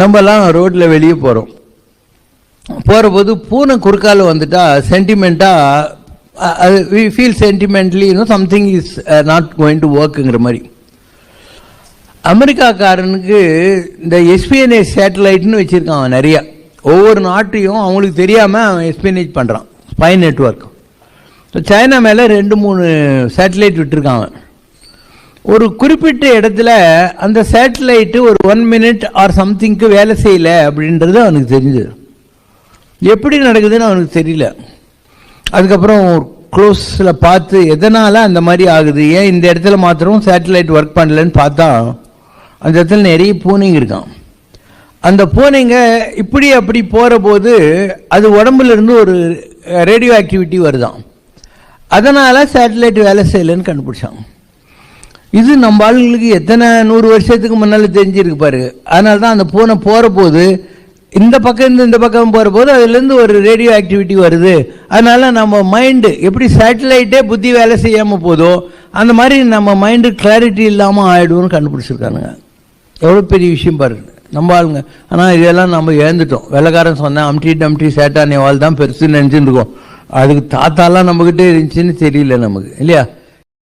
நம்மலாம் ரோட்டில் வெளியே போகிறோம் போகிற போது பூனை குறுக்கால் வந்துட்டா சென்டிமெண்ட்டாக அது வி ஃபீல் சென்டிமெண்ட்லி இன்னும் something is not going to ஒர்க்குங்கிற மாதிரி. அமெரிக்காக்காரனுக்கு இந்த எஸ்பிஎன்ஏ சேட்டலைட்னு வச்சுருக்கான் அவன் நிறையா. ஒவ்வொரு நாட்டையும் அவங்களுக்கு தெரியாமல் அவன் எஸ்பிஎன்ஏஜ் பண்ணுறான் ஸ்பை நெட்ஒர்க் ஸோ சைனா மேலே ரெண்டு மூணு சேட்டலைட் விட்டுருக்கான் அவன். ஒரு குறிப்பிட்ட இடத்துல அந்த சேட்டலைட்டு ஒரு ஒன் மினிட் ஆர் சம்திங்க்கு வேலை செய்யலை அப்படின்றது அவனுக்கு தெரிஞ்சது. எப்படி நடக்குதுன்னு அவனுக்கு தெரியல. அதுக்கப்புறம் க்ளோஸில் பார்த்து எதனால் அந்த மாதிரி ஆகுது? ஏன் இந்த இடத்துல மாத்திரம் சேட்டலைட் ஒர்க் பண்ணலன்னு பார்த்தா அந்த இடத்துல நிறைய பூனைங்க இருக்கான் அந்த பூனைங்க இப்படி அப்படி போகிற போது அது உடம்புலேருந்து ஒரு ரேடியோ ஆக்டிவிட்டி வருதான் அதனால் சேட்டலைட் வேலை செய்யலைன்னு கண்டுபிடிச்சாங்க இது நம்ம ஆளுங்களுக்கு எத்தனை நூறு வருஷத்துக்கு முன்னால் தெரிஞ்சிருக்கு பாருங்க அதனால தான் அந்த பூனை போகிற போது இந்த பக்கம் இருந்து இந்த பக்கம் போகிற போது அதுலேருந்து ஒரு ரேடியோ ஆக்டிவிட்டி வருது. அதனால நம்ம மைண்டு எப்படி சேட்டலைட்டே புத்தி வேலை செய்யாமல் போதோ அந்த மாதிரி நம்ம மைண்டு கிளாரிட்டி இல்லாமல் ஆகிடும்னு கண்டுபிடிச்சிருக்கானுங்க. எவ்வளோ பெரிய விஷயம் பாருங்க நம்ம ஆளுங்க. ஆனால் இதெல்லாம் நம்ம இழந்துட்டோம். வெள்ளக்காரன் சொன்னேன் அம்டி டம்டி சேட்டானே வாழ் தான் பெருசுன்னு நினச்சிட்டு இருக்கோம் அதுக்கு தாத்தாலாம் நம்மக்கிட்டே இருந்துச்சுன்னு தெரியல நமக்கு. இல்லையா?